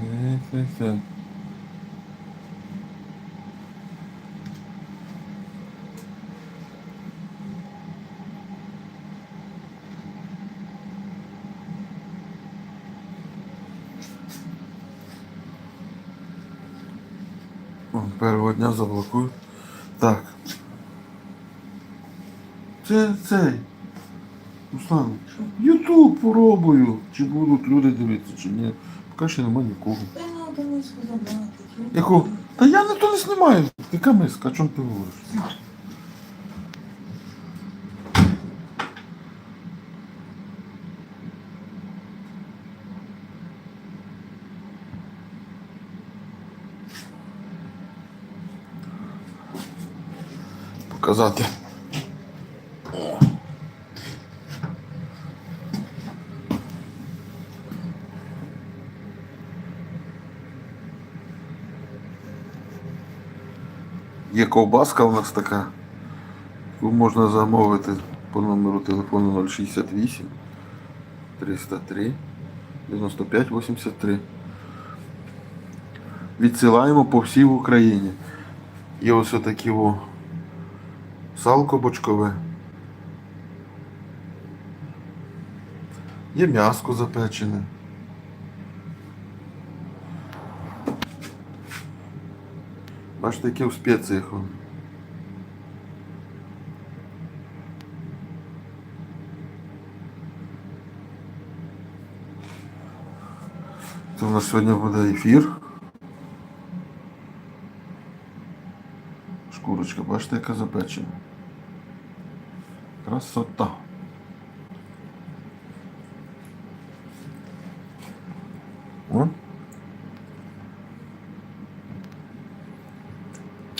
Е-е-е. О, Першого дня заблокую. Так. Це цей. Руслан, Ютуб попробую. Чи будуть люди дивитися, чи ні. Поки ще немає нікого. Не забрати. Яку? Та я ніхто не знімаю. Яка миска, о чому ти говориш? Показати. Є ковбаска у нас така, яку можна замовити по номеру телефону 068 303 95 83. Відсилаємо по всій Україні. Є ось такі о салко бочкове. Є м'яско запечене. Яке в спеціях. Це у нас сьогодні буде ефір. Шкурочка, бачите, яка запечена. Красота. О.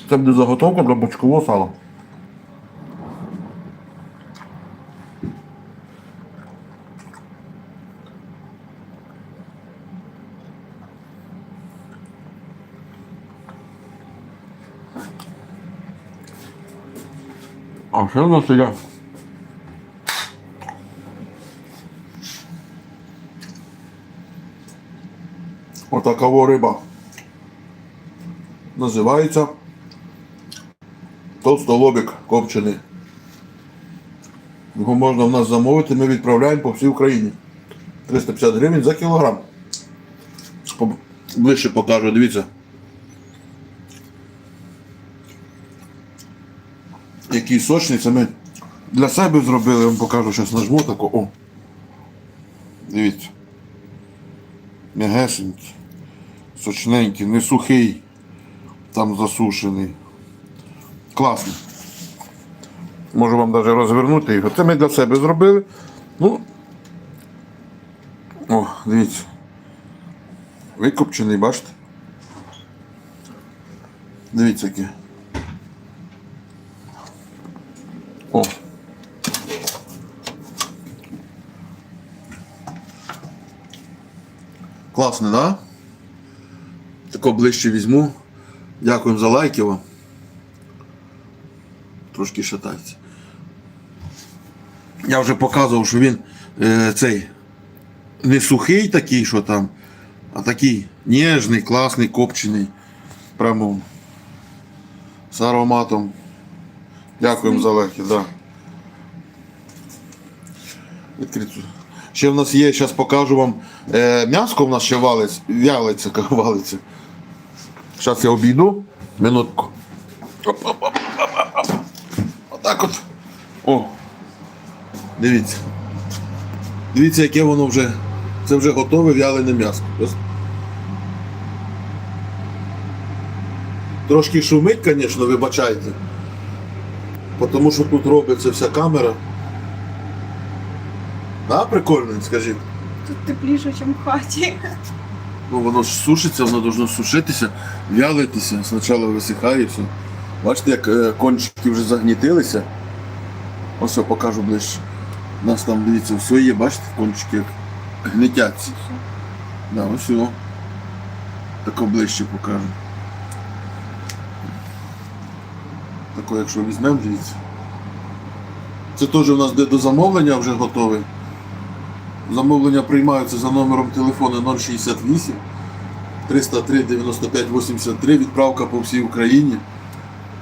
Це буде заготовка для бочкового сала. А ще у нас є отака во риба. Називається толстолобик копчений. Його можна в нас замовити, ми відправляємо по всій Україні. 350 гривень за кілограм. Ближче покажу, дивіться. Який сочний, це ми для себе зробили, я вам покажу, зараз нажму тако. О. Дивіться. М'ягесенький, сочненький, не сухий, там засушений. Класно. Можу вам навіть розвернути його. Це ми для себе зробили. Ну. О, дивіться. Викопчений, бачите? Дивіться який. О. Класно, да? Тако ближче візьму. Дякуємо за лайки вам. Трошки шатається. Я вже показував, що він е, цей не сухий такий, що там, а такий ніжний, класний, копчений. Прямо з ароматом. Дякуємо за лайки, да. Ще в нас є, зараз покажу вам. Е, м'яско в нас ще валиться, вялиться, валиться. Зараз я обійду. Минутку. Отак от. О. Дивіться. Дивіться, яке воно вже. Це вже готове вялене м'ясо. Трошки шумить, звісно, вибачайте. Тому що тут робиться вся камера. Да, прикольно, скажіть. Тут тепліше, ніж в хаті. Ну, воно ж сушиться, воно должно сушитися, вялитися, спочатку висихає все. Бачите, як е, кончики вже загнітилися. Ось я покажу ближче. У нас там, дивіться, все є, бачите, кончики як гнитяться. Да, ось його. Тако ближче покажу. Тако, якщо візьмемо, дивіться. Це теж у нас де до замовлення вже готове. Замовлення приймаються за номером телефону 068 303 95 83, відправка по всій Україні.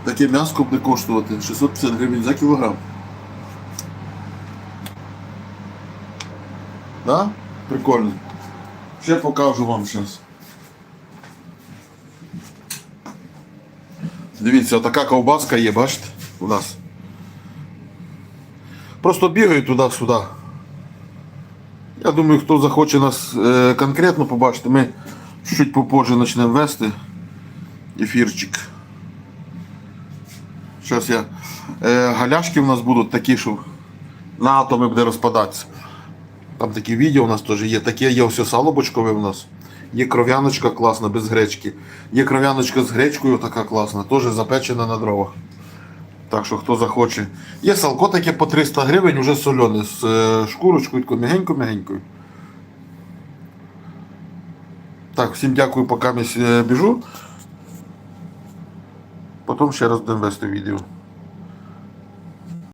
Таке м'ясо буде коштувати 650 гривень за кілограм. Да? Прикольно. Ще покажу вам зараз. Дивіться, така ковбаска є, бачите, у нас. Просто бігаю туди-сюди. Я думаю, хто захоче нас е, конкретно побачити, ми чуть попозже почнемо вести ефірчик. Зараз я. Е, галяшки у нас будуть такі, що на атоми буде розпадатися. Там такі відео у нас теж є. Таке є ось сало бочкове у нас. Є кров'яночка класна, без гречки. Є кров'яночка з гречкою така класна, теж запечена на дровах. Так що хто захоче. Є салко таке по 300 гривень, вже солене, з е, шкурочкою, м'ягенько-м'ягенькою. Так, всім дякую, поки я біжу. Потім ще раз будемо вести відео.